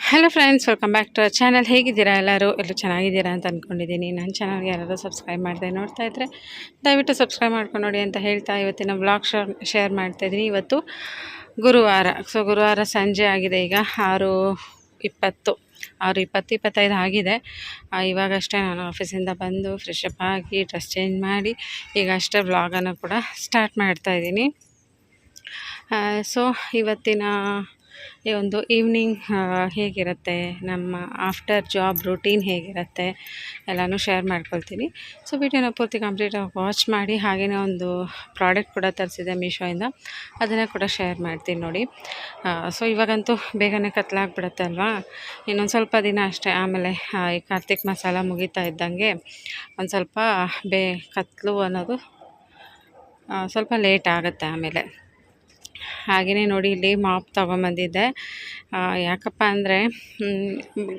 Hello friends welcome back to channel ಹೇಗಿದ್ದೀರಾ ಎಲ್ಲರೂ? ಎಲ್ಲರೂ ಚೆನ್ನಾಗಿದ್ದೀರಾ ಅಂತ ಅಂದ್ಕೊಂಡಿದ್ದೀನಿ ನನ್ನ ಚಾನಲ್ಗೆ ಯಾರಾದರೂ ಸಬ್ಸ್ಕ್ರೈಬ್ ಮಾಡಿದೆ ನೋಡ್ತಾ ಇದ್ದರೆ ದಯವಿಟ್ಟು ಸಬ್ಸ್ಕ್ರೈಬ್ ಮಾಡ್ಕೊಂಡು ನೋಡಿ ಅಂತ ಹೇಳ್ತಾ ಇವತ್ತಿನ ಬ್ಲಾಗ್ ಶೇರ್ ಶೇರ್ ಮಾಡ್ತಾಯಿದ್ದೀನಿ ಇವತ್ತು ಗುರುವಾರ ಸೊ ಗುರುವಾರ ಸಂಜೆ ಆಗಿದೆ ಈಗ, ಆರು ಇಪ್ಪತ್ತು ಆರು ಇಪ್ಪತ್ತು, ಇಪ್ಪತ್ತೈದು ಆಗಿದೆ. ಇವಾಗಷ್ಟೇ ನಾನು ಆಫೀಸಿಂದ ಬಂದು ಫ್ರೆಶ್ ಅಪ್ ಆಗಿ ಡ್ರೆಸ್ ಚೇಂಜ್ ಮಾಡಿ ಈಗ ಅಷ್ಟೇ ವ್ಲಾಗನ್ನು ಕೂಡ ಸ್ಟಾರ್ಟ್ ಮಾಡ್ತಾಯಿದ್ದೀನಿ ಸೊ ಇವತ್ತಿನ ಈ ಒಂದು ಈವ್ನಿಂಗ್ ಹೇಗಿರುತ್ತೆ, ನಮ್ಮ ಆಫ್ಟರ್ ಜಾಬ್ ರೂಟೀನ್ ಹೇಗಿರುತ್ತೆ, ಎಲ್ಲನೂ ಶೇರ್ ಮಾಡ್ಕೊಳ್ತೀನಿ. ಸೊ ವಿಡಿಯೋನ ಪೂರ್ತಿ ಕಂಪ್ಲೀಟಾಗಿ ವಾಚ್ ಮಾಡಿ ಹಾಗೆಯೇ ಒಂದು ಪ್ರಾಡಕ್ಟ್ ಕೂಡ ತರಿಸಿದೆ ಮೀಶೋಯಿಂದ ಅದನ್ನು ಕೂಡ ಶೇರ್ ಮಾಡ್ತೀನಿ ನೋಡಿ. ಸೊ ಇವಾಗಂತೂ ಬೇಗನೆ ಕತ್ಲಾಗ್ಬಿಡುತ್ತೆ ಅಲ್ವಾ ಇನ್ನೊಂದು ಸ್ವಲ್ಪ ದಿನ ಅಷ್ಟೇ, ಆಮೇಲೆ ಈ ಕಾರ್ತಿಕ್ ಮಸಾಲ ಮುಗಿತಾ ಇದ್ದಂಗೆ ಒಂದು ಸ್ವಲ್ಪ ಬೇ, ಕತ್ಲು ಅನ್ನೋದು ಸ್ವಲ್ಪ ಲೇಟ್ ಆಗುತ್ತೆ ಆಮೇಲೆ. ಹಾಗೆಯೇ ನೋಡಿ ಇಲ್ಲಿ ಮಾಪ್ ತೊಗೊಂಬಂದಿದ್ದೆ. ಯಾಕಪ್ಪ ಅಂದರೆ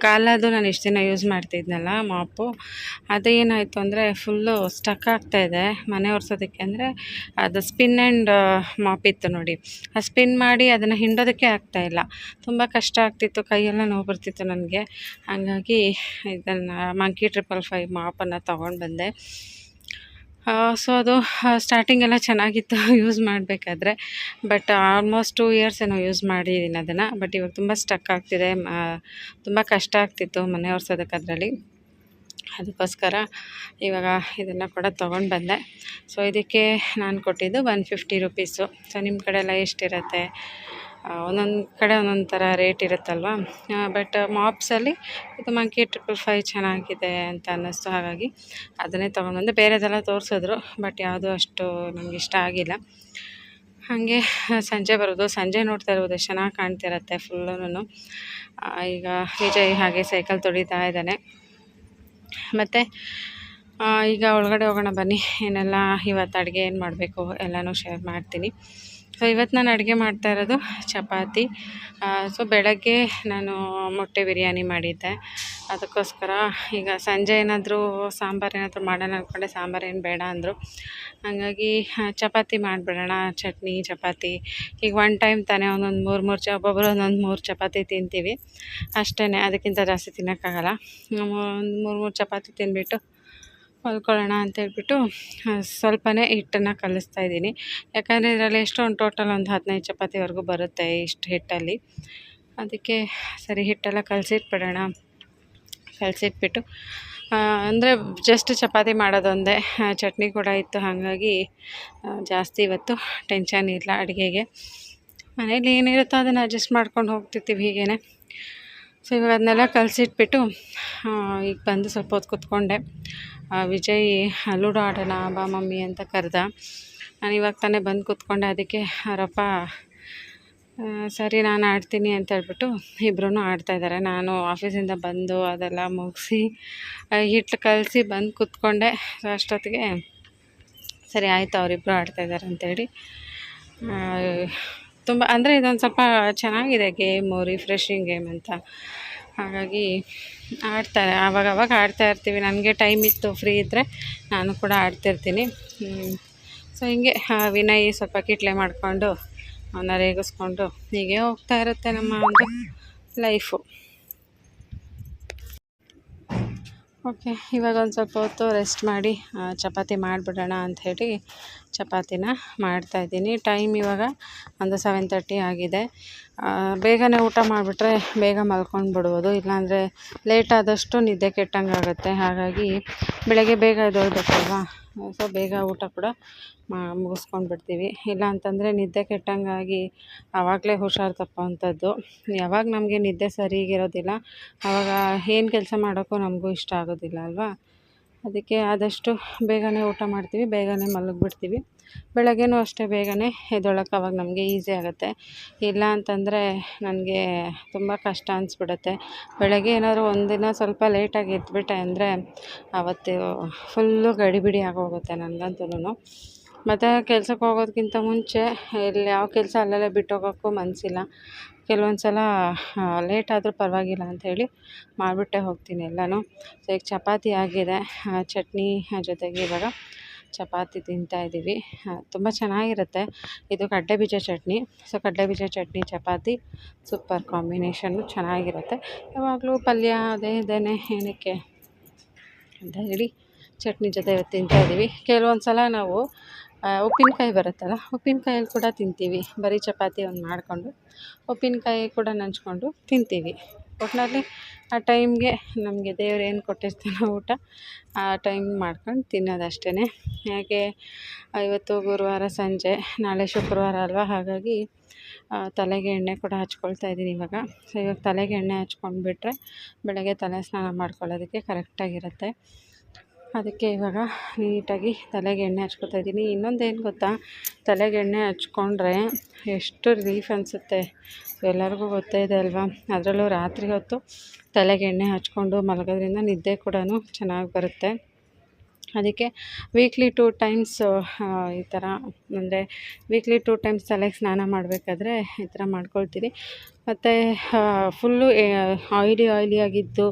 ಗಾಲದು ನಾನು ಇಷ್ಟು ದಿನ ಯೂಸ್ ಮಾಡ್ತಿದ್ನಲ್ಲ ಮಾಪು. ಅದೇನಾಯಿತು ಅಂದರೆ ಫುಲ್ಲು ಸ್ಟಕ್ ಆಗ್ತಾಯಿದೆ ಮನೆ ಒರೆಸೋದಕ್ಕೆ. ಅಂದರೆ ಅದು ಸ್ಪಿನ್ ಆ್ಯಂಡ್ ಮಾಪ್ ಇತ್ತು ನೋಡಿ. ಆ ಸ್ಪಿನ್ ಮಾಡಿ ಅದನ್ನು ಹಿಂಡೋದಕ್ಕೆ ಆಗ್ತಾಯಿಲ್ಲ ತುಂಬ ಕಷ್ಟ ಆಗ್ತಿತ್ತು, ಕೈಯೆಲ್ಲ ನೋವು ಬರ್ತಿತ್ತು ನನಗೆ. ಹಾಗಾಗಿ ಇದನ್ನು ಮಂಕಿ ಟ್ರಿಪಲ್ ಫೈವ್ ಮಾಪನ್ನು ತೊಗೊಂಡು ಬಂದೆ. ಸೊ ಅದು ಸ್ಟಾರ್ಟಿಂಗ್ ಎಲ್ಲ ಚೆನ್ನಾಗಿತ್ತು ಯೂಸ್ ಮಾಡಬೇಕಾದ್ರೆ. ಬಟ್ ಆಲ್ಮೋಸ್ಟ್ ಟೂ ಇಯರ್ಸ್ ಏನೋ ಯೂಸ್ ಮಾಡಿದ್ದೀನಿ ಅದನ್ನು. ಬಟ್ ಇವಾಗ ತುಂಬ ಸ್ಟಕ್ ಆಗ್ತಿದೆ. ತುಂಬ ಕಷ್ಟ ಆಗ್ತಿತ್ತು ಮನೆ ಒರೆಸೋದಕ್ಕೆ ಅದರಲ್ಲಿ. ಅದಕ್ಕೋಸ್ಕರ ಇವಾಗ ಇದನ್ನು ಕೂಡ ತೊಗೊಂಡು ಬಂದೆ. ಸೊ ಇದಕ್ಕೆ ನಾನು ಕೊಟ್ಟಿದ್ದು ಒನ್ ಫಿಫ್ಟಿ ರುಪೀಸು ಸೊ ನಿಮ್ಮ ಕಡೆ ಎಲ್ಲ ಎಷ್ಟಿರುತ್ತೆ? ಒಂದೊಂದು ಕಡೆ ಒಂದೊಂದು ಥರ ರೇಟ್ ಇರುತ್ತಲ್ವ? ಬಟ್ ಮಾಪ್ಸಲ್ಲಿ ಇದು ಮಂಕಿ ಟ್ರಿಪಲ್ ಫೈವ್ ಚೆನ್ನಾಗಿದೆ ಅಂತ ಅನ್ನಿಸ್ತು. ಹಾಗಾಗಿ ಅದನ್ನೇ ತೊಗೊಂಡ್ಬಂದೆ ಬೇರೆದೆಲ್ಲ ತೋರಿಸಿದ್ರು ಬಟ್ ಯಾವುದೂ ಅಷ್ಟು ನಮ್ಗೆ ಇಷ್ಟ ಆಗಿಲ್ಲ. ಹಾಗೆ ಸಂಜೆ ಬರೋದು. ಸಂಜೆ ನೋಡ್ತಾ ಇರ್ಬೋದು ಚೆನ್ನಾಗಿ ಕಾಣ್ತಿರತ್ತೆ ಫುಲ್ಲೂ ಈಗ ವಿಜಯ್ ಹಾಗೆ ಸೈಕಲ್ ತೊಳಿತಾ ಇದ್ದಾನೆ. ಮತ್ತು ಈಗ ಒಳಗಡೆ ಹೋಗೋಣ ಬನ್ನಿ. ಏನೆಲ್ಲ ಇವತ್ತು ಅಡುಗೆ ಏನು ಮಾಡಬೇಕು ಎಲ್ಲನೂ ಶೇರ್ ಮಾಡ್ತೀನಿ. ಸೊ ಇವತ್ತು ನಾನು ಅಡುಗೆ ಮಾಡ್ತಾ ಇರೋದು ಚಪಾತಿ. ಸೊ ಬೆಳಗ್ಗೆ ನಾನು ಮೊಟ್ಟೆ ಬಿರಿಯಾನಿ ಮಾಡಿದ್ದೆ. ಅದಕ್ಕೋಸ್ಕರ ಈಗ ಸಂಜೆ ಏನಾದರೂ ಸಾಂಬಾರು ಏನಾದರೂ ಮಾಡೋಣ ಅಂದ್ಕೊಂಡೆ ಸಾಂಬಾರು ಏನು ಬೇಡ ಅಂದರು. ಹಾಗಾಗಿ ಚಪಾತಿ ಮಾಡಿಬಿಡೋಣ, ಚಟ್ನಿ, ಚಪಾತಿ. ಈಗ ಒನ್ ಟೈಮ್ ತಾನೇ ಒಂದೊಂದು ಮೂರು ಮೂರು ಚ ಒಬ್ಬೊಬ್ಬರು ಒಂದೊಂದು ಮೂರು ಚಪಾತಿ ತಿಂತೀವಿ. ಅಷ್ಟೇ ಅದಕ್ಕಿಂತ ಜಾಸ್ತಿ ತಿನ್ನೋಕ್ಕಾಗಲ್ಲ. ಒಂದು ಮೂರು ಮೂರು ಚಪಾತಿ ತಿಂದ್ಬಿಟ್ಟು ಹೊಲ್ಕೊಳ್ಳೋಣ ಅಂತೇಳ್ಬಿಟ್ಟು ಸ್ವಲ್ಪನೇ ಹಿಟ್ಟನ್ನು ಕಲಿಸ್ತಾ ಇದ್ದೀನಿ. ಯಾಕಂದರೆ ಇದರಲ್ಲಿ ಎಷ್ಟೊಂದು ಟೋಟಲ್ ಒಂದು ಹದಿನೈದು ಚಪಾತಿವರೆಗೂ ಬರುತ್ತೆ ಇಷ್ಟು ಹಿಟ್ಟಲ್ಲಿ. ಅದಕ್ಕೆ ಸರಿ, ಹಿಟ್ಟೆಲ್ಲ ಕಲಸಿಟ್ಬಿಡೋಣ. ಕಲಸಿಟ್ಬಿಟ್ಟು ಅಂದರೆ ಜಸ್ಟ್ ಚಪಾತಿ ಮಾಡೋದೊಂದೇ ಚಟ್ನಿ ಕೂಡ ಇತ್ತು. ಹಾಗಾಗಿ ಜಾಸ್ತಿ ಇವತ್ತು ಟೆನ್ಷನ್ ಇಲ್ಲ ಅಡುಗೆಗೆ. ಮನೇಲಿ ಏನಿರುತ್ತೋ ಅದನ್ನು ಅಡ್ಜಸ್ಟ್ ಮಾಡ್ಕೊಂಡು ಹೋಗ್ತಿರ್ತೀವಿ ಹೀಗೇ ಸೊ ಇವಾಗ ಅದನ್ನೆಲ್ಲ ಕಲಸಿಟ್ಬಿಟ್ಟು ಈಗ ಬಂದು ಸ್ವಲ್ಪ ಹೊತ್ತು ಕೂತ್ಕೊಂಡೆ. ವಿಜಯ್, ಲೂಡೋ ಆಡೋಣ, ಬಾ ಮಮ್ಮಿ ಅಂತ ಕರೆದ. ನಾನು ಇವಾಗ ತಾನೇ ಬಂದು ಕೂತ್ಕೊಂಡೆ, ಅದಕ್ಕೆ ಅವರಪ್ಪ ಸರಿ ನಾನು ಆಡ್ತೀನಿ ಅಂತ ಹೇಳ್ಬಿಟ್ಟು ಇಬ್ಬರೂ ಆಡ್ತಾಯಿದ್ದಾರೆ ನಾನು ಆಫೀಸಿಂದ ಬಂದು ಅದೆಲ್ಲ ಮುಗಿಸಿ ಹಿಟ್ಟು ಕಲಸಿ ಬಂದು ಕೂತ್ಕೊಂಡೆ. ಅಷ್ಟೊತ್ತಿಗೆ, ಸರಿ, ಆಯಿತು ಅವರಿಬ್ಬರು ಆಡ್ತಾಯಿದ್ದಾರೆ ಅಂತೇಳಿ ತುಂಬ, ಅಂದರೆ ಇದೊಂದು ಸ್ವಲ್ಪ ಚೆನ್ನಾಗಿದೆ ಗೇಮು ರಿಫ್ರೆಶಿಂಗ್ ಗೇಮ್ ಅಂತ. ಹಾಗಾಗಿ ಆಡ್ತಾರೆ ಆವಾಗ ಆವಾಗ ಆಡ್ತಾ ಇರ್ತೀವಿ. ನನಗೆ ಟೈಮ್ ಇತ್ತು ಫ್ರೀ ಇದ್ದರೆ ನಾನು ಕೂಡ ಆಡ್ತಿರ್ತೀನಿ. ಸೊ ಹಿಂಗೆ ವಿನಯ್ ಸ್ವಲ್ಪ ಕಿಟ್ಲೆ ಮಾಡಿಕೊಂಡು ಅವನ್ನ ರೇಗಿಸ್ಕೊಂಡು ಹೀಗೆ ಹೋಗ್ತಾ ಇರುತ್ತೆ ನಮ್ಮ ಒಂದು ಲೈಫು ಓಕೆ ಇವಾಗ ಒಂದು ಸ್ವಲ್ಪ ಹೊತ್ತು ರೆಸ್ಟ್ ಮಾಡಿ ಚಪಾತಿ ಮಾಡಿಬಿಡೋಣ ಅಂಥೇಳಿ ಚಪಾತಿನ ಮಾಡ್ತಾಯಿದ್ದೀನಿ ಟೈಮ್ ಇವಾಗ ಒಂದು ಸೆವೆನ್ ತರ್ಟಿ ಆಗಿದೆ. ಬೇಗನೆ ಊಟ ಮಾಡಿಬಿಟ್ರೆ ಬೇಗ ಮಲ್ಕೊಂಡು ಬಿಡ್ಬೋದು ಇಲ್ಲಾಂದರೆ ಲೇಟ್ ಆದಷ್ಟು ನಿದ್ದೆ ಕೆಟ್ಟಂಗೆ ಆಗುತ್ತೆ ಹಾಗಾಗಿ ಬೆಳಗ್ಗೆ ಬೇಗ ಎದ್ದೇಳ್ಬೇಕಲ್ವಾ? ಸೊ ಬೇಗ ಊಟ ಕೂಡ ಮುಗಿಸ್ಕೊಂಡು ಬಿಡ್ತೀವಿ ಇಲ್ಲ ಅಂತಂದರೆ ನಿದ್ದೆ ಕೆಟ್ಟಂಗಾಗಿ ಆವಾಗಲೇ ಹುಷಾರು ತಪ್ಪೋವಂಥದ್ದು. ಯಾವಾಗ ನಮಗೆ ನಿದ್ದೆ ಸರಿಗಿರೋದಿಲ್ಲ ಆವಾಗ ಏನು ಕೆಲಸ ಮಾಡೋಕ್ಕೂ ನಮಗೂ ಇಷ್ಟ ಆಗೋದಿಲ್ಲ, ಅಲ್ವಾ? ಅದಕ್ಕೆ ಆದಷ್ಟು ಬೇಗನೆ ಊಟ ಮಾಡ್ತೀವಿ, ಬೇಗನೆ ಮಲಗಿಬಿಡ್ತೀವಿ. ಬೆಳಗ್ಗೆಯೂ ಅಷ್ಟೇ ಬೇಗನೆ ಎದ್ದೊಳಕ್ಕೆ ಅವಾಗ ನಮಗೆ ಈಸಿ ಆಗುತ್ತೆ. ಇಲ್ಲ ಅಂತಂದರೆ ನನಗೆ ತುಂಬ ಕಷ್ಟ ಅನಿಸ್ಬಿಡುತ್ತೆ. ಬೆಳಗ್ಗೆ ಏನಾದರೂ ಒಂದಿನ ಸ್ವಲ್ಪ ಲೇಟಾಗಿ ಎದ್ಬಿಟ್ಟೆ ಅಂದರೆ ಆವತ್ತು ಫುಲ್ಲು ಗಡಿಬಿಡಿ ಆಗೋಗುತ್ತೆ ನನಗಂತೂ ಮತ್ತು ಕೆಲ್ಸಕ್ಕೆ ಹೋಗೋದಕ್ಕಿಂತ ಮುಂಚೆ ಇಲ್ಲಿ ಯಾವ ಕೆಲಸ ಅಲ್ಲಲ್ಲೇ ಬಿಟ್ಟು ಹೋಗೋಕ್ಕೂ ಮನಸ್ಸಿಲ್ಲ ಕೆಲವೊಂದು ಸಲ ಲೇಟ್ ಆದರೂ ಪರವಾಗಿಲ್ಲ ಹೇಳಿ ಮಾಡಿಬಿಟ್ಟೇ ಹೋಗ್ತೀನಿ ಎಲ್ಲನೂ. ಸೊ ಈಗ ಚಪಾತಿ ಆಗಿದೆ ಚಟ್ನಿ ಜೊತೆಗೆ ಇವಾಗ ಚಪಾತಿ ತಿಂತಾ ಇದ್ದೀವಿ ತುಂಬ ಚೆನ್ನಾಗಿರುತ್ತೆ. ಇದು ಕಡಲೆ ಬೀಜ ಚಟ್ನಿ. ಸೊ ಕಡಲೆ ಬೀಜ ಚಟ್ನಿ, ಚಪಾತಿ ಸೂಪರ್ ಕಾಂಬಿನೇಷನ್ನು ಚೆನ್ನಾಗಿರುತ್ತೆ. ಯಾವಾಗಲೂ ಪಲ್ಯ, ಅದೇ ಇದೇನೆ ಏನಕ್ಕೆ ಅಂತ ಹೇಳಿ ಚಟ್ನಿ ಜೊತೆ ತಿಂತಾ ಇದ್ದೀವಿ ಕೆಲವೊಂದು ಸಲ ನಾವು ಉಪ್ಪಿನಕಾಯಿ ಬರುತ್ತಲ್ಲ, ಉಪ್ಪಿನಕಾಯಲ್ಲಿ ಕೂಡ ತಿಂತೀವಿ. ಬರೀ ಚಪಾತಿ ಒಂದು ಮಾಡಿಕೊಂಡು, ಉಪ್ಪಿನಕಾಯಿ ಕೂಡ ನಂಚ್ಕೊಂಡು ತಿಂತೀವಿ. ಒಟ್ಟಿನಲ್ಲಿ ಆ ಟೈಮ್ಗೆ ನಮಗೆ ದೇವ್ರು ಏನು ಕೊಟ್ಟಿರ್ತಾನೋ ಊಟ, ಆ ಟೈಮ್ ಮಾಡ್ಕೊಂಡು ತಿನ್ನೋದು ಅಷ್ಟೇ ಯಾಕೆ, ಇವತ್ತು ಗುರುವಾರ ಸಂಜೆ, ನಾಳೆ ಶುಕ್ರವಾರ ಅಲ್ವಾ? ಹಾಗಾಗಿ ತಲೆಗೆ ಎಣ್ಣೆ ಕೂಡ ಹಚ್ಕೊಳ್ತಾ ಇದ್ದೀನಿ ಇವಾಗ. ಸೊ ಇವಾಗ ತಲೆಗೆ ಎಣ್ಣೆ ಹಚ್ಕೊಂಡ್ಬಿಟ್ರೆ ಬೆಳಗ್ಗೆ ತಲೆ ಸ್ನಾನ ಮಾಡ್ಕೊಳ್ಳೋದಕ್ಕೆ ಕರೆಕ್ಟಾಗಿರುತ್ತೆ ಅದಕ್ಕೆ ಇವಾಗ ನೀಟಾಗಿ ತಲೆಗೆ ಎಣ್ಣೆ ಹಚ್ಕೊತಾ ಇದ್ದೀನಿ. ಇನ್ನೊಂದು ಏನು ಗೊತ್ತಾ? ತಲೆಗೆ ಎಣ್ಣೆ ಹಚ್ಕೊಂಡ್ರೆ ಎಷ್ಟು ರಿಲೀಫ್ ಅನಿಸುತ್ತೆ. ಎಲ್ಲರಿಗೂ ಗೊತ್ತೇ ಇದೆ ಅಲ್ವಾ? ಅದರಲ್ಲೂ ರಾತ್ರಿ ಹೊತ್ತು ತಲೆಗೆ ಎಣ್ಣೆ ಹಚ್ಕೊಂಡು ಮಲಗೋದ್ರಿಂದ ನಿದ್ದೆ ಕೂಡ ಚೆನ್ನಾಗಿ ಬರುತ್ತೆ. ಅದಕ್ಕೆ ವೀಕ್ಲಿ ಟೂ ಟೈಮ್ಸ್ ಈ ಥರ ಅಂದರೆ ವೀಕ್ಲಿ ಟೂ ಟೈಮ್ಸ್ ತಲೆಗೆ ಸ್ನಾನ ಮಾಡಬೇಕಾದ್ರೆ ಈ ಥರ ಮಾಡ್ಕೊಳ್ತೀನಿ ಮತ್ತು ಫುಲ್ಲು ಆಯಿಲಿ ಆಯಿಲಿ ಆಗಿದ್ದು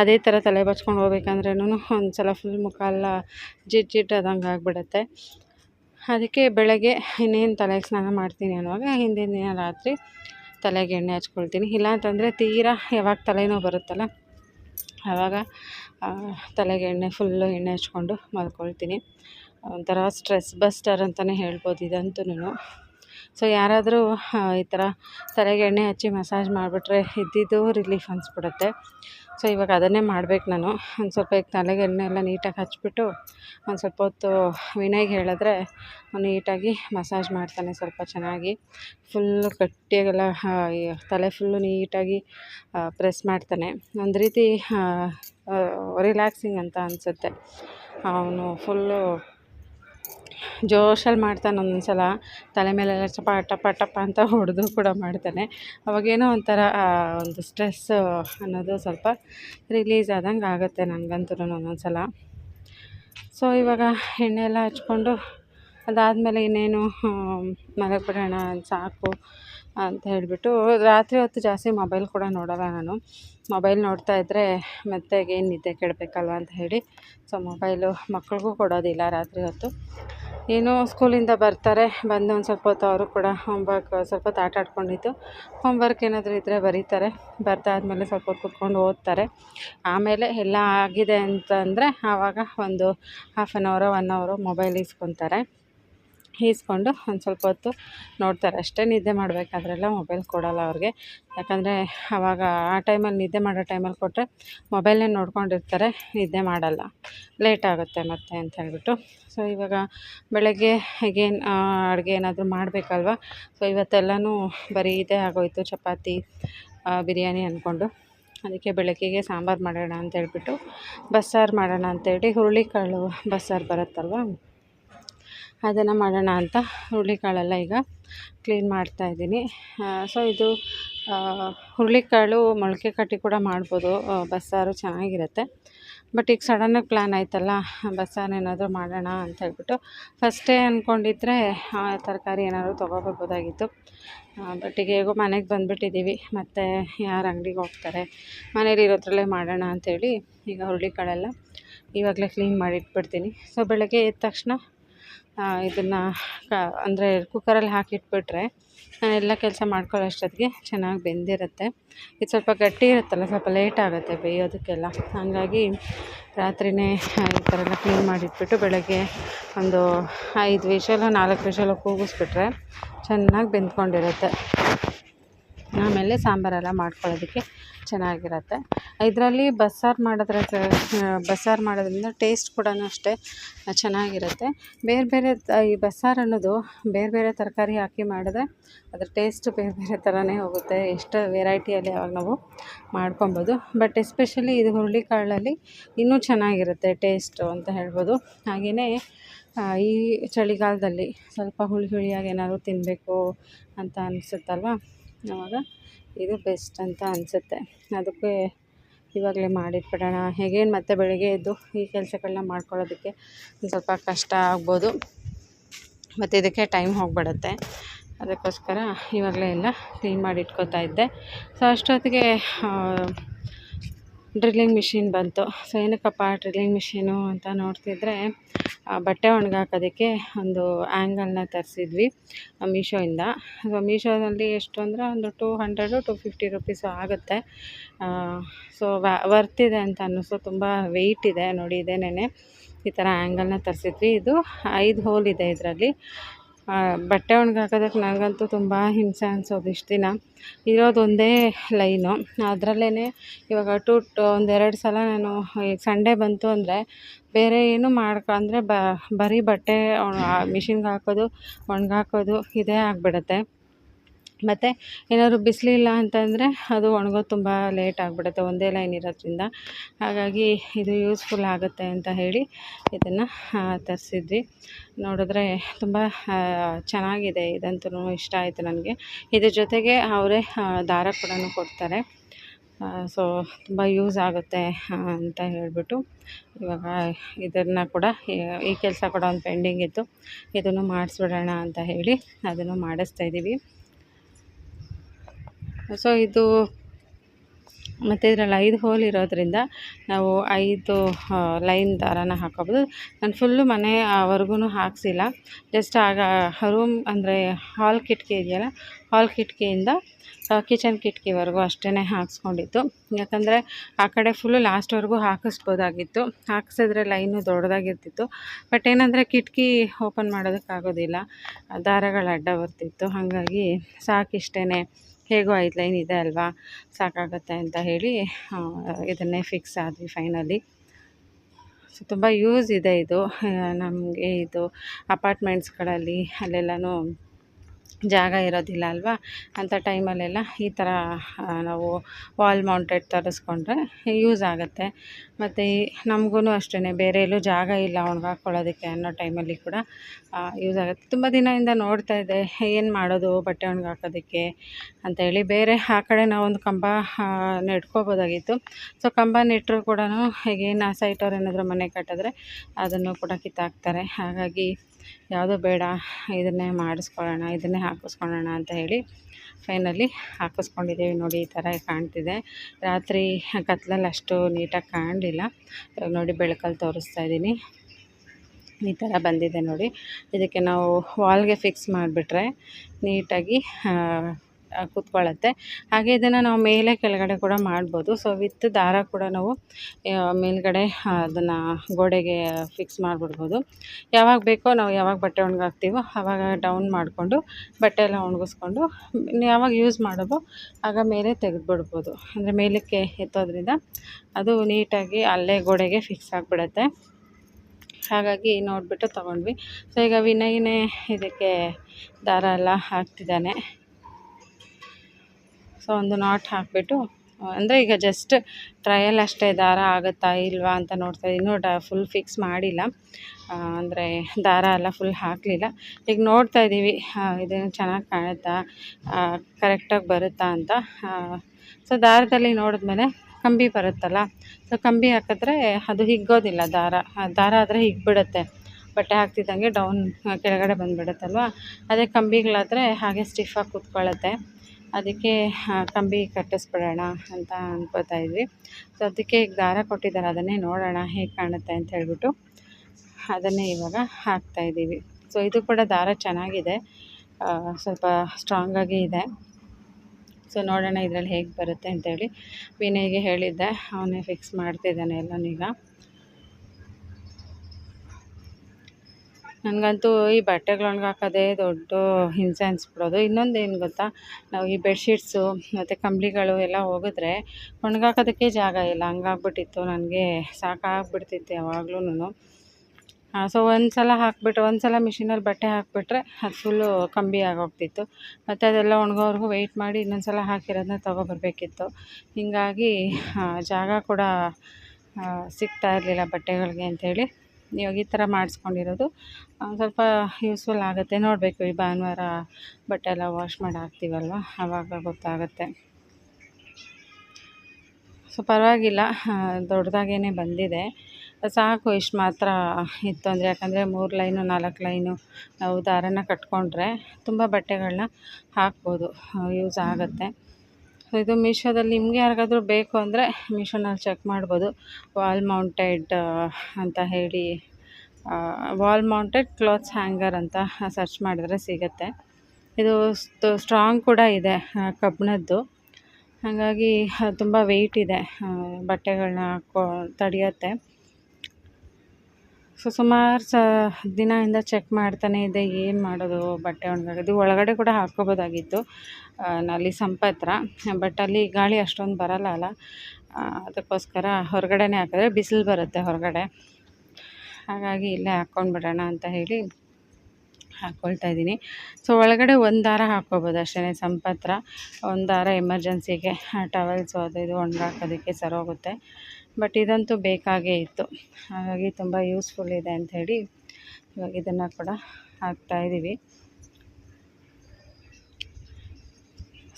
ಅದೇ ಥರ ತಲೆ ಬಚ್ಕೊಂಡು ಹೋಗ್ಬೇಕಂದ್ರೂ ಒಂದು ಸಲ ಫುಲ್ ಮುಖ ಎಲ್ಲ ಜಿಟ್ ಜಿಟ್ ಆದಂಗೆ ಆಗಿಬಿಡತ್ತೆ. ಅದಕ್ಕೆ ಬೆಳಗ್ಗೆ ಇನ್ನೇನು ತಲೆಗೆ ಸ್ನಾನ ಮಾಡ್ತೀನಿ ಅನ್ನುವಾಗ ಹಿಂದಿನ ದಿನ ರಾತ್ರಿ ತಲೆಗೆ ಎಣ್ಣೆ ಹಚ್ಕೊಳ್ತೀನಿ. ಇಲ್ಲಾಂತಂದರೆ ತೀರಾ ಯಾವಾಗ ತಲೆನೋವು ಬರುತ್ತಲ್ಲ, ಆವಾಗ ತಲೆಗೆ ಎಣ್ಣೆ ಫುಲ್ಲು ಎಣ್ಣೆ ಹಚ್ಕೊಂಡು ಮಲ್ಕೊಳ್ತೀನಿ. ಒಂಥರ ಸ್ಟ್ರೆಸ್ ಬಸ್ಟರ್ ಅಂತಲೇ ಹೇಳ್ಬೋದು ಇದಂತೂ ಸೊ ಯಾರಾದರೂ ಈ ಥರ ತಲೆಗೆ ಎಣ್ಣೆ ಹಚ್ಚಿ ಮಸಾಜ್ ಮಾಡಿಬಿಟ್ರೆ ಇದ್ದಿದ್ದು ರಿಲೀಫ್ ಅನಿಸ್ಬಿಡುತ್ತೆ. ಸೊ ಇವಾಗ ಅದನ್ನೇ ಮಾಡ್ಬೇಕು ನಾನು. ಒಂದು ಸ್ವಲ್ಪ ಈಗ ತಲೆಗೆ ಎಣ್ಣೆ ಎಲ್ಲ ನೀಟಾಗಿ ಹಚ್ಬಿಟ್ಟು ಒಂದು ಸ್ವಲ್ಪ ಹೊತ್ತು ವಿನಯ್ಗೆ ಹೇಳಿದ್ರೆ ನೀಟಾಗಿ ಮಸಾಜ್ ಮಾಡ್ತಾನೆ ಸ್ವಲ್ಪ ಚೆನ್ನಾಗಿ. ಫುಲ್ಲು ಗಟ್ಟಿಯಾಗೆಲ್ಲ ತಲೆ ಫುಲ್ಲು ನೀಟಾಗಿ ಪ್ರೆಸ್ ಮಾಡ್ತಾನೆ. ಒಂದು ರೀತಿ ರಿಲ್ಯಾಕ್ಸಿಂಗ್ ಅಂತ ಅನಿಸುತ್ತೆ. ಅವನು ಫುಲ್ಲು ಜೋಶಲ್ಲಿ ಮಾಡ್ತಾನೆ ಒಂದೊಂದು ಸಲ ತಲೆ ಮೇಲೆಲ್ಲ ಚಪ, ಟಪ ಟಪ ಅಂತ ಹೊಡೆದು ಕೂಡ ಮಾಡ್ತಾನೆ. ಅವಾಗೇನೋ ಒಂಥರ ಒಂದು ಸ್ಟ್ರೆಸ್ ಅನ್ನೋದು ಸ್ವಲ್ಪ ರಿಲೀಸ್ ಆದಂಗೆ ಆಗುತ್ತೆ ನನಗಂತೂ ಒಂದೊಂದು ಸಲ ಸೊ ಇವಾಗ ಎಣ್ಣೆ ಎಲ್ಲ ಹಚ್ಕೊಂಡು ಅದಾದಮೇಲೆ ಇನ್ನೇನು ಮಲಗಿಬಿಡೋಣ, ಸಾಕು. ಅಂತ ಹೇಳಿಬಿಟ್ಟು ರಾತ್ರಿ ಹೊತ್ತು ಜಾಸ್ತಿ ಮೊಬೈಲ್ ಕೂಡ ನೋಡೋಲ್ಲ ನಾನು. ಮೊಬೈಲ್ ನೋಡ್ತಾ ಇದ್ದರೆ ಮತ್ತೆ ಏನು ನಿದ್ದೆ ಕೆಡಬೇಕಲ್ವ ಅಂತ ಹೇಳಿ. ಸೊ, ಮೊಬೈಲು ಮಕ್ಳಿಗೂ ಕೊಡೋದಿಲ್ಲ ರಾತ್ರಿ ಹೊತ್ತು. ಏನು ಸ್ಕೂಲಿಂದ ಬರ್ತಾರೆ. ಬಂದು ಒಂದು ಸ್ವಲ್ಪ ಹೊತ್ತು ಅವರು ಕೂಡ ಹೋಮ್ವರ್ಕ್ ಸ್ವಲ್ಪ ಹೊತ್ತು ಆಟ ಆಡ್ಕೊಂಡಿದ್ದು. ಹೋಮ್ವರ್ಕ್ ಏನಾದರೂ ಇದ್ದರೆ ಬರೀತಾರೆ. ಬರ್ದಾದ್ಮೇಲೆ ಸ್ವಲ್ಪ ಹೊತ್ತು ಕೂತ್ಕೊಂಡು ಓದ್ತಾರೆ. ಆಮೇಲೆ ಎಲ್ಲ ಆಗಿದೆ ಅಂತಂದರೆ ಆವಾಗ ಒಂದು ಹಾಫ್ ಆನ್ ಅವರೋ ಒನ್ ಅವರು ಮೊಬೈಲ್ ಇಸ್ಕೊತಾರೆ. ಈಸ್ಕೊಂಡು ಒಂದು ಸ್ವಲ್ಪ ಹೊತ್ತು ನೋಡ್ತಾರೆ. ಅಷ್ಟೇ ನಿದ್ದೆ ಮಾಡಬೇಕಾದ್ರೆಲ್ಲ ಮೊಬೈಲ್ ಕೊಡೋಲ್ಲ ಅವ್ರಿಗೆ. ಯಾಕಂದರೆ ಆವಾಗ ಆ ಟೈಮಲ್ಲಿ ನಿದ್ದೆ ಮಾಡೋ ಟೈಮಲ್ಲಿ ಕೊಟ್ಟರೆ ಮೊಬೈಲ್ನೇ ನೋಡ್ಕೊಂಡಿರ್ತಾರೆ, ನಿದ್ದೆ ಮಾಡಲ್ಲ. ಲೇಟ್ ಆಗುತ್ತೆ ಮತ್ತೆ ಅಂತ ಹೇಳ್ಬಿಟ್ಟು. ಸೊ, ಇವಾಗ ಬೆಳಗ್ಗೆ ಅಗೇನ್ ಅಡುಗೆ ಏನಾದರೂ ಮಾಡಬೇಕಲ್ವ? ಸೊ, ಇವತ್ತೆಲ್ಲನೂ ಬರೀ ಇದೇ ಆಗೋಯಿತು. ಚಪಾತಿ ಬಿರಿಯಾನಿ ಅಂದ್ಕೊಂಡು ಅದಕ್ಕೆ ಬೆಳಗ್ಗೆಗೆ ಸಾಂಬಾರು ಮಾಡೋಣ ಅಂತ ಹೇಳ್ಬಿಟ್ಟು ಬಸ್ಸಾರು ಮಾಡೋಣ ಅಂತೇಳಿ ಹುರುಳಿಕಾಳು ಬಸ್ಸಾರು ಬರುತ್ತಲ್ವ? ಅದನ್ನು ಮಾಡೋಣ ಅಂತ ಹುರುಳಿಕಾಳೆಲ್ಲ ಈಗ ಕ್ಲೀನ್ ಮಾಡ್ತಾ ಇದ್ದೀನಿ. ಸೊ ಇದು ಹುರುಳಿಕಾಳು ಮೊಳಕೆ ಕಟ್ಟಿ ಕೂಡ ಮಾಡ್ಬೋದು. ಬಸ್ಸಾರು ಚೆನ್ನಾಗಿರುತ್ತೆ. ಬಟ್ ಈಗ ಸಡನ್ನಾಗಿ ಪ್ಲ್ಯಾನ್ ಆಯ್ತಲ್ಲ, ಬಸ್ಸಾರು ಏನಾದರೂ ಮಾಡೋಣ ಅಂತ ಹೇಳ್ಬಿಟ್ಟು. ಫಸ್ಟೇ ಅಂದ್ಕೊಂಡಿದ್ರೆ ತರಕಾರಿ ಏನಾದರೂ ತೊಗೋಬರ್ಬೋದಾಗಿತ್ತು. ಬಟ್ ಈಗ ಹೇಗೋ ಮನೆಗೆ ಬಂದುಬಿಟ್ಟಿದ್ದೀವಿ ಮತ್ತು ಯಾರು ಅಂಗಡಿಗೆ ಹೋಗ್ತಾರೆ, ಮನೇಲಿ ಇರೋದ್ರಲ್ಲೇ ಮಾಡೋಣ ಅಂಥೇಳಿ ಈಗ ಹುರುಳಿಕಾಳೆಲ್ಲ ಇವಾಗಲೇ ಕ್ಲೀನ್ ಮಾಡಿಟ್ಬಿಡ್ತೀನಿ. ಸೊ ಬೆಳಗ್ಗೆ ಎದ್ದ ತಕ್ಷಣ ಇದನ್ನು ಕ, ಅಂದರೆ ಕುಕ್ಕರಲ್ಲಿ ಹಾಕಿಟ್ಬಿಟ್ರೆ ನಾನು ಎಲ್ಲ ಕೆಲಸ ಮಾಡ್ಕೊಳ್ಳೋ ಅಷ್ಟೊತ್ತಿಗೆ ಚೆನ್ನಾಗಿ ಬೆಂದಿರುತ್ತೆ. ಇದು ಸ್ವಲ್ಪ ಗಟ್ಟಿ ಇರುತ್ತಲ್ಲ, ಸ್ವಲ್ಪ ಲೇಟ್ ಆಗುತ್ತೆ ಬೇಯೋದಕ್ಕೆಲ್ಲ. ಹಾಗಾಗಿ ರಾತ್ರಿಯೇ ಈ ಥರ ಎಲ್ಲ ಕ್ಲೀನ್ ಮಾಡಿಟ್ಬಿಟ್ಟು ಬೆಳಗ್ಗೆ ಒಂದು ಐದು ವಿಷಲು ನಾಲ್ಕು ವಿಷಲು ಕೂಗಿಸ್ಬಿಟ್ರೆ ಚೆನ್ನಾಗಿ ಬೆಂದ್ಕೊಂಡಿರುತ್ತೆ. ಆಮೇಲೆ ಸಾಂಬಾರೆಲ್ಲ ಮಾಡ್ಕೊಳ್ಳೋದಕ್ಕೆ ಚೆನ್ನಾಗಿರುತ್ತೆ. ಇದರಲ್ಲಿ ಬಸ್ಸಾರು ಮಾಡಿದ್ರೆ ಬಸ್ಸಾರು ಮಾಡೋದ್ರಿಂದ ಟೇಸ್ಟ್ ಕೂಡ ಅಷ್ಟೇ ಚೆನ್ನಾಗಿರುತ್ತೆ. ಬೇರೆ ಬೇರೆ ಈ ಬಸ್ಸಾರು ಅನ್ನೋದು ಬೇರೆ ಬೇರೆ ತರಕಾರಿ ಹಾಕಿ ಮಾಡಿದ್ರೆ ಅದ್ರ ಟೇಸ್ಟ್ ಬೇರೆ ಬೇರೆ ಥರನೇ ಹೋಗುತ್ತೆ. ಎಷ್ಟು ವೆರೈಟಿಯಲ್ಲಿ ಅವಾಗ ನಾವು ಮಾಡ್ಕೊಬೋದು. ಬಟ್ ಎಸ್ಪೆಷಲಿ ಇದು ಹುರುಳಿಕಾಳಲ್ಲಿ ಇನ್ನೂ ಚೆನ್ನಾಗಿರುತ್ತೆ ಟೇಸ್ಟು ಅಂತ ಹೇಳ್ಬೋದು. ಹಾಗೆಯೇ ಈ ಚಳಿಗಾಲದಲ್ಲಿ ಸ್ವಲ್ಪ ಹುಳಿ ಹುಳಿಯಾಗಿ ಏನಾದರೂ ತಿನ್ನಬೇಕು ಅಂತ ಅನಿಸುತ್ತಲ್ವ? ಆವಾಗ ಇದು ಬೆಸ್ಟ್ ಅಂತ ಅನಿಸುತ್ತೆ. ಅದಕ್ಕೆ ಇವಾಗಲೇ ಮಾಡಿಟ್ಬಿಡೋಣ. ಹೇಗೇನು ಮತ್ತೆ ಬೆಳಗ್ಗೆ ಎದ್ದು ಈ ಕೆಲಸಗಳನ್ನ ಮಾಡ್ಕೊಳ್ಳೋದಕ್ಕೆ ಸ್ವಲ್ಪ ಕಷ್ಟ ಆಗ್ಬೋದು. ಮತ್ತು ಇದಕ್ಕೆ ಟೈಮ್ ಹೋಗಿಬಿಡತ್ತೆ. ಅದಕ್ಕೋಸ್ಕರ ಇವಾಗಲೇ ಎಲ್ಲ ಕ್ಲೀನ್ ಮಾಡಿ ಇಟ್ಕೋತಾ ಇದ್ದೆ. ಸೊ ಅಷ್ಟೊತ್ತಿಗೆ ಡ್ರಿಲ್ಲಿಂಗ್ ಮಿಷಿನ್ ಬಂತು. ಸೊ ಏನಕ್ಕಪ್ಪ ಡ್ರಿಲ್ಲಿಂಗ್ ಮಿಷಿನು ಅಂತ ನೋಡ್ತಿದ್ರೆ ಬಟ್ಟೆ ಒಣಗಾಕೋದಕ್ಕೆ ಒಂದು ಆ್ಯಂಗಲ್ನ ತರಿಸಿದ್ವಿ ಮೀಶೋಯಿಂದ ಸೊ ಮೀಶೋದಲ್ಲಿ ಎಷ್ಟು ಅಂದರೆ ಒಂದು two hundred to fifty rupees ಆಗುತ್ತೆ. ಸೊ ವರ್ತ್ ಇದೆ ಅಂತ ಅನ್ನಿಸ್ತು ತುಂಬ ವೆಯ್ಟ್ ಇದೆ ನೋಡಿ ಇದೇನೇ ಈ ಥರ ಆ್ಯಂಗಲ್ನ ತರಿಸಿದ್ವಿ. ಇದು ಐದು ಹೋಲ್ ಇದೆ ಇದರಲ್ಲಿ. ಬಟ್ಟೆ ಒಣಗಾಕೋದಕ್ಕೆ ನನಗಂತೂ ತುಂಬ ಹಿಂಸೆ ಅನ್ಸೋದು ಇಷ್ಟು ದಿನ. ಇರೋದು ಒಂದೇ ಲೈನು. ಅದರಲ್ಲೇ ಇವಾಗ ಟು ಒಂದೆರಡು ಸಲ ನಾನು ಈಗ ಸಂಡೇ ಬಂತು ಅಂದರೆ ಬೇರೆ ಏನು ಮಾಡ್ಕೊ, ಅಂದರೆ ಬರೀ ಬಟ್ಟೆ ಮಿಷಿನ್ಗೆ ಹಾಕೋದು, ಒಣಗಾಕೋದು ಇದೇ ಆಗಿಬಿಡತ್ತೆ. ಮತ್ತು ಏನಾದ್ರು ಬಿಸಿಲಿಲ್ಲ ಅಂತಂದರೆ ಅದು ಒಣಗೋದು ತುಂಬ ಲೇಟ್ ಆಗಿಬಿಡುತ್ತೆ, ಒಂದೇ ಲೈನ್ ಇರೋದ್ರಿಂದ. ಹಾಗಾಗಿ ಇದು ಯೂಸ್ಫುಲ್ ಆಗುತ್ತೆ ಅಂತ ಹೇಳಿ ಇದನ್ನು ತರಿಸಿದ್ವಿ. ನೋಡಿದ್ರೆ ತುಂಬ ಚೆನ್ನಾಗಿದೆ. ಇದಂತೂ ಇಷ್ಟ ಆಯಿತು ನನಗೆ. ಇದ್ರ ಜೊತೆಗೆ ಅವರೇ ದಾರ ಕೂಡ ಕೊಡ್ತಾರೆ. ಸೊ ತುಂಬ ಯೂಸ್ ಆಗುತ್ತೆ ಅಂತ ಹೇಳಿಬಿಟ್ಟು ಇವಾಗ ಇದನ್ನು ಕೂಡ, ಈ- ಕೆಲಸ ಕೂಡ ಒಂದು ಪೆಂಡಿಂಗ್ ಇತ್ತು. ಇದನ್ನು ಮಾಡಿಸ್ಬಿಡೋಣ ಅಂತ ಹೇಳಿ ಅದನ್ನು ಮಾಡಿಸ್ತಾ ಇದ್ದೀವಿ ಸೊ ಇದು ಮತ್ತು ಇದರಲ್ಲಿ ಐದು ಹೋಲ್ ಇರೋದ್ರಿಂದ ನಾವು ಐದು ಲೈನ್ ದಾರಾನ ಹಾಕೋಬೋದು. ನಾನು ಫುಲ್ಲು ಮನೆವರೆಗೂ ಹಾಕ್ಸಿಲ್ಲ. ಜಸ್ಟ್ ಆಗ ರೂಮ್ ಅಂದರೆ ಹಾಲ್ ಕಿಟಕಿ ಇದೆಯಲ್ಲ ಹಾಲ್ ಕಿಟಕಿಯಿಂದ ಕಿಚನ್ ಕಿಟಕಿವರೆಗೂ ಅಷ್ಟೇ ಹಾಕ್ಸ್ಕೊಂಡಿತ್ತು ಯಾಕಂದರೆ ಆ ಕಡೆ ಫುಲ್ಲು ಲಾಸ್ಟ್ವರೆಗೂ ಹಾಕಿಸ್ಬೋದಾಗಿತ್ತು. ಹಾಕ್ಸಿದ್ರೆ ಲೈನು ದೊಡ್ಡದಾಗಿರ್ತಿತ್ತು. ಬಟ್ ಏನಂದರೆ ಕಿಟಕಿ ಓಪನ್ ಮಾಡೋದಕ್ಕಾಗೋದಿಲ್ಲ. ದಾರಗಳು ಅಡ್ಡ ಬರ್ತಿತ್ತು. ಹಾಗಾಗಿ ಸಾಕಿಷ್ಟೇ ಹೇಗೋ ಐದು ಲೈನ್ ಇದೆ ಅಲ್ವಾ? ಸಾಕಾಗುತ್ತೆ ಅಂತ ಹೇಳಿ ಇದನ್ನೇ ಫಿಕ್ಸ್ ಆದ್ವಿ ಫೈನಲಿ ಸೊ ತುಂಬ ಯೂಸ್ ಇದೆ ಇದು. ನಮಗೆ ಇದು ಅಪಾರ್ಟ್ಮೆಂಟ್ಸ್ಗಳಲ್ಲಿ ಅಲ್ಲೆಲ್ಲನೂ ಜಾಗ ಇರೋದಿಲ್ಲ ಅಲ್ವಾ? ಅಂಥ ಟೈಮಲ್ಲೆಲ್ಲ ಈ ಥರ ನಾವು ವಾಲ್ ಮೌಂಟೆಡ್ ತರಿಸ್ಕೊಂಡ್ರೆ ಯೂಸ್ ಆಗುತ್ತೆ. ಮತ್ತು ನಮಗೂ ಅಷ್ಟೇ ಬೇರೆ ಎಲ್ಲೂ ಜಾಗ ಇಲ್ಲ ಒಣಗಾಕೊಳ್ಳೋದಕ್ಕೆ ಅನ್ನೋ ಟೈಮಲ್ಲಿ ಕೂಡ ಯೂಸ್ ಆಗುತ್ತೆ. ತುಂಬ ದಿನದಿಂದ ನೋಡ್ತಾ ಇದ್ದೆ ಏನು ಮಾಡೋದು ಬಟ್ಟೆ ಒಣಗಾಕೋದಕ್ಕೆ ಅಂತೇಳಿ ಬೇರೆ ಆ ಕಡೆ ನಾವೊಂದು ಕಂಬ ನೆಟ್ಕೋಬೋದಾಗಿತ್ತು ಸೊ ಕಂಬ ನೆಟ್ಟರು ಕೂಡ ಈಗೇನು ಆ ಸೈಟವ್ರು ಏನಾದರೂ ಮನೆ ಕಟ್ಟಿದ್ರೆ ಅದನ್ನು ಕೂಡ ಕಿತ್ತಾಕ್ತಾರೆ. ಹಾಗಾಗಿ ಯಾವುದೂ ಬೇಡ, ಇದನ್ನೇ ಮಾಡಿಸ್ಕೊಳ್ಳೋಣ, ಇದನ್ನೇ ಹಾಕಿಸ್ಕೊಳ್ಳೋಣ ಅಂತ ಹೇಳಿ ಫೈನಲಿ ಹಾಕಿಸ್ಕೊಂಡಿದ್ದೀವಿ ನೋಡಿ, ಈ ಥರ ಕಾಣ್ತಿದೆ. ರಾತ್ರಿ ಕತ್ಲಲ್ಲಿ ಅಷ್ಟು ನೀಟಾಗಿ ಕಾಣಲಿಲ್ಲ. ಇವಾಗ ನೋಡಿ, ಬೆಳಕಲ್ಲಿ ತೋರಿಸ್ತಾ ಇದ್ದೀನಿ. ಈ ಥರ ಬಂದಿದೆ ನೋಡಿ. ಇದಕ್ಕೆ ನಾವು ವಾಲ್ಗೆ ಫಿಕ್ಸ್ ಮಾಡಿಬಿಟ್ರೆ ನೀಟಾಗಿ ಕೂತ್ಕೊಳ್ಳುತ್ತೆ. ಹಾಗೆ ಇದನ್ನು ನಾವು ಮೇಲೆ ಕೆಳಗಡೆ ಕೂಡ ಮಾಡ್ಬೋದು. ಸೊ ವಿತ್ ದಾರ ಕೂಡ ನಾವು ಮೇಲ್ಗಡೆ ಅದನ್ನು ಗೋಡೆಗೆ ಫಿಕ್ಸ್ ಮಾಡಿಬಿಡ್ಬೋದು. ಯಾವಾಗ ಬೇಕೋ ನಾವು ಯಾವಾಗ ಬಟ್ಟೆ ಒಣಗಾಕ್ತೀವೋ ಆವಾಗ ಡೌನ್ ಮಾಡಿಕೊಂಡು, ಬಟ್ಟೆ ಎಲ್ಲ ಒಣಗಿಸ್ಕೊಂಡು ಯಾವಾಗ ಯೂಸ್ ಮಾಡೋದು ಆಗ ಮೇಲೆ ತೆಗೆದುಬಿಡ್ಬೋದು. ಅಂದರೆ ಮೇಲಕ್ಕೆ ಎತ್ತೋದ್ರಿಂದ ಅದು ನೀಟಾಗಿ ಅಲ್ಲೇ ಗೋಡೆಗೆ ಫಿಕ್ಸ್ ಆಗಿಬಿಡತ್ತೆ. ಹಾಗಾಗಿ ನೋಡಿಬಿಟ್ಟು ತೊಗೊಂಡ್ವಿ. ಸೊ ಈಗ ವಿನಯ್ನೇ ಇದಕ್ಕೆ ದಾರ ಎಲ್ಲ ಹಾಕ್ತಿದ್ದಾನೆ. ಸೊ ಒಂದು ನಾಟ್ ಹಾಕಿಬಿಟ್ಟು ಅಂದರೆ ಈಗ ಜಸ್ಟ್ ಟ್ರಯಲ್ ಅಷ್ಟೇ ದಾರ ಆಗುತ್ತಾ ಇಲ್ವಾ ಅಂತ ನೋಡ್ತಾ ಇನ್ನೂ ಡ ಫುಲ್ ಫಿಕ್ಸ್ ಮಾಡಿಲ್ಲ. ಅಂದರೆ ದಾರ ಎಲ್ಲ ಫುಲ್ ಹಾಕಲಿಲ್ಲ. ಈಗ ನೋಡ್ತಾ ಇದ್ದೀವಿ ಇದೇನು ಚೆನ್ನಾಗಿ ಕಾಣುತ್ತಾ ಕರೆಕ್ಟಾಗಿ ಬರುತ್ತಾ ಅಂತ. ಸೊ ದಾರದಲ್ಲಿ ನೋಡಿದ್ಮೇಲೆ ಕಂಬಿ ಬರುತ್ತಲ್ಲ ಸೊ ಕಂಬಿ ಹಾಕಿದ್ರೆ ಅದು ಹಿಗ್ಗೋದಿಲ್ಲ ದಾರ. ದಾರ ಆದರೆ ಹಿಗ್ಬಿಡುತ್ತೆ. ಬಟ್ಟೆ ಹಾಕ್ತಿದ್ದಂಗೆ ಡೌನ್ ಕೆಳಗಡೆ ಬಂದುಬಿಡುತ್ತಲ್ವ? ಅದೇ ಕಂಬಿಗಳಾದರೆ ಹಾಗೆ ಸ್ಟಿಫಾಗಿ ಕೂತ್ಕೊಳ್ಳುತ್ತೆ ಅದಕ್ಕೆ ಕಂಬಿ ಕಟ್ಟಿಸ್ಬಿಡೋಣ ಅಂತ ಅಂದ್ಕೋತಾ ಇದ್ವಿ. ಸೊ ಅದಕ್ಕೆ ಈಗ ದಾರ ಕೊಟ್ಟಿದ್ದಾರೆ. ಅದನ್ನೇ ನೋಡೋಣ ಹೇಗೆ ಕಾಣುತ್ತೆ ಅಂತ ಹೇಳ್ಬಿಟ್ಟು ಅದನ್ನೇ ಇವಾಗ ಹಾಕ್ತಾ ಇದ್ದೀವಿ. ಸೊ ಇದು ಕೂಡ ದಾರ ಚೆನ್ನಾಗಿದೆ. ಸ್ವಲ್ಪ ಸ್ಟ್ರಾಂಗಾಗಿ ಇದೆ. ಸೊ ನೋಡೋಣ ಇದರಲ್ಲಿ ಹೇಗೆ ಬರುತ್ತೆ ಅಂತೇಳಿ ವಿನಯ್ಗೆ ಹೇಳಿದ್ದೆ. ಅವನೇ ಫಿಕ್ಸ್ ಮಾಡ್ತಿದ್ದಾನೆ ಎಲ್ಲನೂ ಈಗ. ನನಗಂತೂ ಈ ಬಟ್ಟೆಗಳು ಒಣಗಾಕೋದೇ ದೊಡ್ಡ ಹಿಂಸೆ ಅನಿಸ್ಬಿಡೋದು. ಇನ್ನೊಂದು ಏನು ಗೊತ್ತಾ, ನಾವು ಈ ಬೆಡ್ಶೀಟ್ಸು ಮತ್ತು ಕಂಬಳಿಗಳು ಎಲ್ಲ ಒಗೆದ್ರೆ ಒಣಗಾಕೋದಕ್ಕೆ ಜಾಗ ಇಲ್ಲ. ಹಂಗಾಗ್ಬಿಟ್ಟಿತ್ತು. ನನಗೆ ಸಾಕಾಗ್ಬಿಡ್ತಿತ್ತು ಯಾವಾಗ್ಲೂ ಸೊ ಒಂದು ಸಲ ಹಾಕ್ಬಿಟ್ಟು ಒಂದು ಸಲ ಮಿಷಿನಲ್ಲಿ ಬಟ್ಟೆ ಹಾಕಿಬಿಟ್ರೆ ಅದು ಫುಲ್ಲು ಕಂಬಿ ಆಗೋಗ್ತಿತ್ತು. ಮತ್ತು ಅದೆಲ್ಲ ಒಣಗೋವರೆಗೂ ವೆಯ್ಟ್ ಮಾಡಿ ಇನ್ನೊಂದು ಸಲ ಹಾಕಿರೋದನ್ನ ತೊಗೊಬರ್ಬೇಕಿತ್ತು. ಹೀಗಾಗಿ ಜಾಗ ಕೂಡ ಸಿಗ್ತಾ ಇರಲಿಲ್ಲ ಬಟ್ಟೆಗಳಿಗೆ ಅಂಥೇಳಿ ಇವಾಗ ಈ ಥರ ಮಾಡಿಸ್ಕೊಂಡಿರೋದು ಸ್ವಲ್ಪ ಯೂಸ್ಫುಲ್ ಆಗುತ್ತೆ. ನೋಡಬೇಕು ಈ ಭಾನುವಾರ ಬಟ್ಟೆ ಎಲ್ಲ ವಾಶ್ ಮಾಡಿ ಹಾಕ್ತೀವಲ್ವ ಆವಾಗ ಗೊತ್ತಾಗುತ್ತೆ. ಸೊ, ಪರವಾಗಿಲ್ಲ ದೊಡ್ಡದಾಗೇ ಬಂದಿದೆ. ಸಾಕು, ಇಷ್ಟು ಮಾತ್ರ ಇತ್ತು ಅಂದರೆ, ಯಾಕಂದರೆ ಮೂರು ಲೈನು, ನಾಲ್ಕು ಲೈನು ನಾವು ದಾರನ ಕಟ್ಕೊಂಡ್ರೆ ತುಂಬ ಬಟ್ಟೆಗಳನ್ನ ಹಾಕ್ಬೋದು ಯೂಸ್ ಆಗುತ್ತೆ. ಸೊ ಇದು ಮೀಶೋದಲ್ಲಿ ನಿಮಗೆ ಯಾರಿಗಾದ್ರೂ ಬೇಕು ಅಂದರೆ ಮೀಶೋನಲ್ಲಿ ಚೆಕ್ ಮಾಡ್ಬೋದು. ವಾಲ್ ಮೌಂಟೆಡ್ ಅಂತ ಹೇಳಿ ವಾಲ್ ಮೌಂಟೆಡ್ ಕ್ಲಾತ್ಸ್ ಹ್ಯಾಂಗರ್ ಅಂತ ಸರ್ಚ್ ಮಾಡಿದ್ರೆ ಸಿಗುತ್ತೆ. ಇದು ಸ್ಟ್ರಾಂಗ್ ಕೂಡ ಇದೆ ಕಬ್ಬಿಣದ್ದು ಹಾಗಾಗಿ ತುಂಬ ವೆಯ್ಟ್ ಇದೆ ಬಟ್ಟೆಗಳನ್ನ ಕೊ, ತಡೆಯತ್ತೆ. ಸೊ ಸುಮಾರು ಸ, ದಿನದಿಂದ ಚೆಕ್ ಮಾಡ್ತಾನೆ ಇದೆ, ಏನು ಮಾಡೋದು ಬಟ್ಟೆ ಒಣಗಿದು ಒಳಗಡೆ ಕೂಡ ಹಾಕ್ಕೋಬೋದಾಗಿತ್ತು. ಅಲ್ಲಿ ಸಂಪತ್ರ ಬಟ್ ಅಲ್ಲಿ ಗಾಳಿ ಅಷ್ಟೊಂದು ಬರಲ್ಲ ಅಲ್ಲ. ಅದಕ್ಕೋಸ್ಕರ ಹೊರಗಡೆನೇ ಹಾಕಿದ್ರೆ ಬಿಸಿಲು ಬರುತ್ತೆ ಹೊರಗಡೆ. ಹಾಗಾಗಿ ಇಲ್ಲೇ ಹಾಕ್ಕೊಂಡ್ಬಿಡೋಣ ಅಂತ ಹೇಳಿ ಹಾಕ್ಕೊಳ್ತಾ ಇದ್ದೀನಿ. ಸೊ ಒಳಗಡೆ ಒಂದು ದಾರ ಹಾಕ್ಕೋಬೋದು ಅಷ್ಟೇ ಸಂಪತ್ರ. ಒಂದು ದಾರ ಎಮರ್ಜೆನ್ಸಿಗೆ ಟವೆಲ್ಸು ಅದು ಇದು ಒಣಗಾಕೋದಕ್ಕೆ ಸರೋಗುತ್ತೆ. ಬಟ್ ಇದಂತೂ ಬೇಕಾಗೇ ಇತ್ತು. ಹಾಗಾಗಿ ತುಂಬ ಯೂಸ್ಫುಲ್ ಇದೆ ಅಂಥೇಳಿ ಇವಾಗ ಇದನ್ನು ಕೂಡ ಹಾಕ್ತಾಯಿದ್ದೀವಿ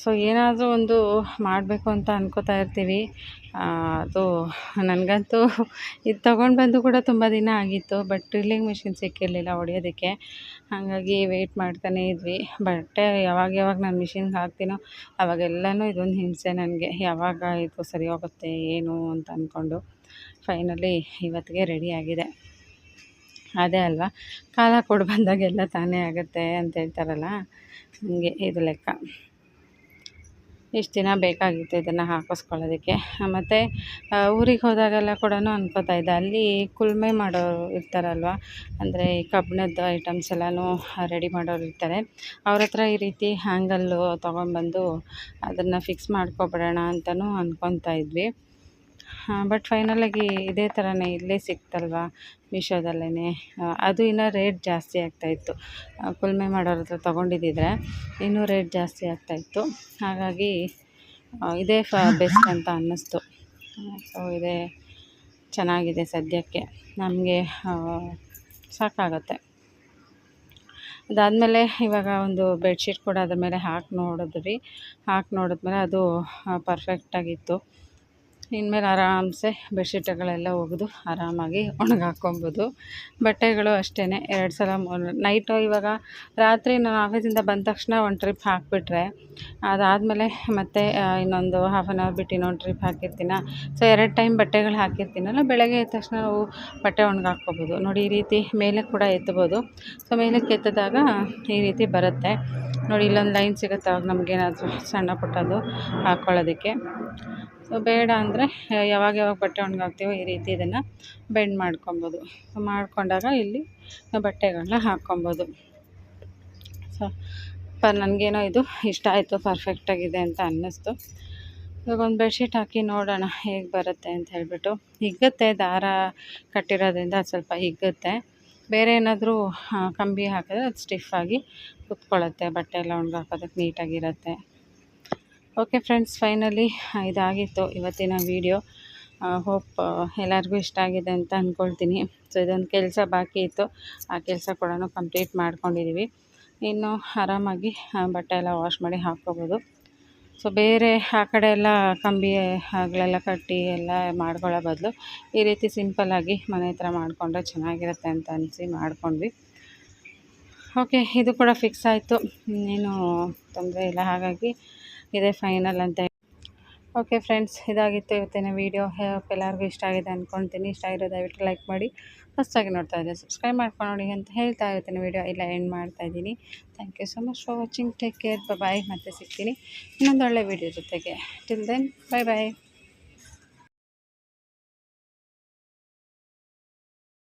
ಸೊ ಏನಾದರೂ ಒಂದು ಮಾಡಬೇಕು ಅಂತ ಅಂದ್ಕೋತಾ ಇರ್ತೀವಿ. ಅದು ನನಗಂತೂ ಇದು ತೊಗೊಂಡು ಬಂದು ಕೂಡ ತುಂಬ ದಿನ ಆಗಿತ್ತು, ಬಟ್ ಡ್ರಿಲ್ಲಿಂಗ್ ಮಿಷಿನ್ ಸಿಕ್ಕಿರಲಿಲ್ಲ ಹೊಡೆಯೋದಕ್ಕೆ. ಹಾಗಾಗಿ ವೆಯ್ಟ್ ಮಾಡ್ತಾನೇ ಇದ್ವಿ. ಬಟ್ಟೆ ಯಾವಾಗ ಯಾವಾಗ ನಾನು ಮಿಷಿನ್ಗೆ ಹಾಕ್ತೀನೋ ಅವಾಗೆಲ್ಲನೂ ಇದೊಂದು ಹಿಂಸೆ ನನಗೆ. ಯಾವಾಗ ಇದು ಸರಿ ಹೋಗುತ್ತೆ, ಏನು ಅಂತ ಅಂದ್ಕೊಂಡು ಫೈನಲಿ ಇವತ್ತಿಗೆ ರೆಡಿ ಆಗಿದೆ. ಅದೇ ಅಲ್ವಾ? ಕಾಲ ಕೊಡು ಬಂದಾಗೆಲ್ಲ ತಾನೇ ಆಗುತ್ತೆ ಅಂತ ಹೇಳ್ತಾರಲ್ಲ? ಹಾಗೆ ಇದು ಲೆಕ್ಕ. ಇಷ್ಟು ದಿನ ಬೇಕಾಗಿತ್ತು ಇದನ್ನು ಹಾಕಿಸ್ಕೊಳ್ಳೋದಕ್ಕೆ. ಮತ್ತು ಊರಿಗೆ ಹೋದಾಗೆಲ್ಲ ಕೂಡ ಅನ್ಕೋತಾ ಇದ್ದೆ. ಅಲ್ಲಿ ಕುಲ್ಮೆ ಮಾಡೋರು ಇರ್ತಾರಲ್ವ? ಅಂದರೆ ಈ ಕಬ್ಬಿಣದ್ದು ಐಟಮ್ಸ್ ಎಲ್ಲನೂ ರೆಡಿ ಮಾಡೋರು ಇರ್ತಾರೆ. ಅವ್ರ ಹತ್ರ ಈ ರೀತಿ ಹ್ಯಾಂಗಲ್ಲು ತೊಗೊಂಬಂದು ಅದನ್ನು ಫಿಕ್ಸ್ ಮಾಡ್ಕೊಬಿಡೋಣ ಅಂತಲೂ ಅಂದ್ಕೊತಾ ಇದ್ವಿ. ಬಟ್ ಫೈನಲಾಗಿ ಇದೇ ಥರನೇ ಇಲ್ಲೇ ಸಿಕ್ತಲ್ವ ಮೀಶೋದಲ್ಲೇ ಅದು ಇನ್ನೂ ರೇಟ್ ಜಾಸ್ತಿ ಆಗ್ತಾಯಿತ್ತು ಕುಲ್ಮೆ ಮಾಡೋರ ಹತ್ರ ತೊಗೊಂಡಿದ್ದಿದ್ರೆ ಇನ್ನೂ ರೇಟ್ ಜಾಸ್ತಿ ಆಗ್ತಾಯಿತ್ತು ಹಾಗಾಗಿ ಇದೇ ಫ ಬೆಸ್ಟ್ ಅಂತ ಅನ್ನಿಸ್ತು. ಸೊ ಇದೇ ಚೆನ್ನಾಗಿದೆ ಸದ್ಯಕ್ಕೆ. ನಮಗೆ ಸಾಕಾಗುತ್ತೆ. ಅದಾದಮೇಲೆ ಇವಾಗ ಒಂದು ಬೆಡ್ಶೀಟ್ ಕೂಡ ಅದ್ರ ಮೇಲೆ ಹಾಕಿ ನೋಡಿದ್ವಿ. ಹಾಕಿ ನೋಡಿದ್ಮೇಲೆ ಅದು ಪರ್ಫೆಕ್ಟಾಗಿತ್ತು ಇನ್ಮೇಲೆ ಆರಾಮ್ಸೆ ಬೆಡ್ಶೀಟ್ಗಳೆಲ್ಲ ಒಗೆದು ಆರಾಮಾಗಿ ಒಣಗಾಕ್ಕೊಬೋದು. ಬಟ್ಟೆಗಳು ಅಷ್ಟೇ ಎರಡು ಸಲ ಮೂರು ನೈಟು ಇವಾಗ ರಾತ್ರಿ ನಾನು ಆಫೀಸಿಂದ ಬಂದ ತಕ್ಷಣ ಒಂದು ಟ್ರಿಪ್ ಹಾಕಿಬಿಟ್ರೆ, ಅದಾದಮೇಲೆ ಮತ್ತೆ ಇನ್ನೊಂದು ಹಾಫ್ ಆನ್ ಅವರ್ ಬಿಟ್ಟು ಇನ್ನೊಂದು ಟ್ರಿಪ್ ಹಾಕಿರ್ತೀನ. ಸೊ ಎರಡು ಟೈಮ್ ಬಟ್ಟೆಗಳು ಹಾಕಿರ್ತೀನಲ್ಲ, ಬೆಳಗ್ಗೆ ಎದ್ದ ತಕ್ಷಣ ನಾವು ಬಟ್ಟೆ ಒಣಗಾಕ್ಕೊಬೋದು. ನೋಡಿ, ಈ ರೀತಿ ಮೇಲೆ ಕೂಡ ಎತ್ತಬೋದು. ಸೊ ಮೇಲಕ್ಕೆ ಎತ್ತಿದಾಗ ಈ ರೀತಿ ಬರುತ್ತೆ. ನೋಡಿ, ಇಲ್ಲೊಂದು ಲೈನ್ ಸಿಗುತ್ತೆ ಅವಾಗ ನಮಗೇನಾದರೂ ಸಣ್ಣ ಪುಟ್ಟದು ಹಾಕ್ಕೊಳ್ಳೋದಕ್ಕೆ ಸೊ ಬೇಡ ಅಂದರೆ ಯಾವಾಗ ಯಾವಾಗ ಬಟ್ಟೆ ಒಣಗಾಕ್ತೀವೋ ಈ ರೀತಿ ಇದನ್ನು ಬೆಂಡ್ ಮಾಡ್ಕೊಬೋದು. ಮಾಡಿಕೊಂಡಾಗ ಇಲ್ಲಿ ಬಟ್ಟೆಗಳನ್ನ ಹಾಕ್ಕೊಬೋದು ಸೊ ಪರ್ ನನಗೇನೋ ಇದು ಇಷ್ಟ ಆಯಿತು ಪರ್ಫೆಕ್ಟಾಗಿದೆ ಅಂತ ಅನ್ನಿಸ್ತು. ಇವಾಗ ಒಂದು ಬೆಡ್ಶೀಟ್ ಹಾಕಿ ನೋಡೋಣ ಹೇಗೆ ಬರುತ್ತೆ ಅಂತ ಹೇಳಿಬಿಟ್ಟು. ಹಿಗ್ಗುತ್ತೆ, ದಾರ ಕಟ್ಟಿರೋದ್ರಿಂದ ಅದು ಸ್ವಲ್ಪ ಹಿಗ್ಗುತ್ತೆ. ಬೇರೆ ಏನಾದರೂ ಕಂಬಿ ಹಾಕಿದ್ರೆ ಅದು ಸ್ಟಿಫಾಗಿ ಕುತ್ಕೊಳ್ಳುತ್ತೆ ಬಟ್ಟೆ ಎಲ್ಲ ಒಣಗಾಕೋದಕ್ಕೆ ನೀಟಾಗಿರುತ್ತೆ. ಓಕೆ ಫ್ರೆಂಡ್ಸ್ ಫೈನಲಿ ಇದಾಗಿತ್ತು ಇವತ್ತಿನ ವೀಡಿಯೋ ಹೋಪ್ ಎಲ್ಲರಿಗೂ ಇಷ್ಟ ಆಗಿದೆ ಅಂತ ಅಂದ್ಕೊಳ್ತೀನಿ ಸೊ ಇದೊಂದು ಕೆಲಸ ಬಾಕಿ ಇತ್ತು. ಆ ಕೆಲಸ ಕೂಡ ಕಂಪ್ಲೀಟ್ ಮಾಡ್ಕೊಂಡಿದ್ದೀವಿ ಇನ್ನು ಆರಾಮಾಗಿ ಬಟ್ಟೆ ಎಲ್ಲ ವಾಶ್ ಮಾಡಿ ಹಾಕ್ಕೋಬೋದು. ಸೊ ಬೇರೆ ಆ ಕಡೆ ಎಲ್ಲ ಕಂಬಿ ಆಗಲೆಲ್ಲ ಕಟ್ಟಿ ಎಲ್ಲ ಮಾಡ್ಕೊಳ್ಳೋ ಬದಲು ಈ ರೀತಿ ಸಿಂಪಲ್ಲಾಗಿ ಮನೆ ಹತ್ರ ಮಾಡಿಕೊಂಡ್ರೆ ಚೆನ್ನಾಗಿರುತ್ತೆ ಅಂತ ಅನಿಸಿ ಮಾಡ್ಕೊಂಡ್ವಿ. ಓಕೆ, ಇದು ಕೂಡ ಫಿಕ್ಸ್ ಆಯಿತು. ಇನ್ನೇನು ತೊಂದರೆ ಇಲ್ಲ, ಹಾಗಾಗಿ ಇದೇ ಫೈನಲ್ ಅಂತ ಓಕೆ ಫ್ರೆಂಡ್ಸ್ ಇದಾಗಿತ್ತು ಇವತ್ತಿನ ವೀಡಿಯೋ ಎಲ್ಲರಿಗೂ ಇಷ್ಟ ಆಗಿದೆ ಅಂದ್ಕೊಳ್ತೀನಿ ಇಷ್ಟ ಆಗಿರೋ ದಯವಿಟ್ಟು ಲೈಕ್ ಮಾಡಿ. ಫಸ್ಟಾಗಿ ನೋಡ್ತಾ ಇದ್ದೆ ಸಬ್ಸ್ಕ್ರೈಬ್ ಮಾಡ್ಕೊಂಡು ನೋಡಿ ಅಂತ ಹೇಳ್ತಾ ಇವತ್ತಿನ ವೀಡಿಯೋ ಇಲ್ಲ ಎಂಡ್ ಮಾಡ್ತಾ ಇದ್ದೀನಿ. Thank you so much for watching take care bye ಮತ್ತೆ ಸಿಗ್ತೀನಿ. ಇನ್ನೊಂದು ಒಳ್ಳೆ ವೀಡಿಯೋ ಜೊತೆಗೆ. ಟಿಲ್ ದೆನ್ ಬಾಯ್ ಬಾಯ್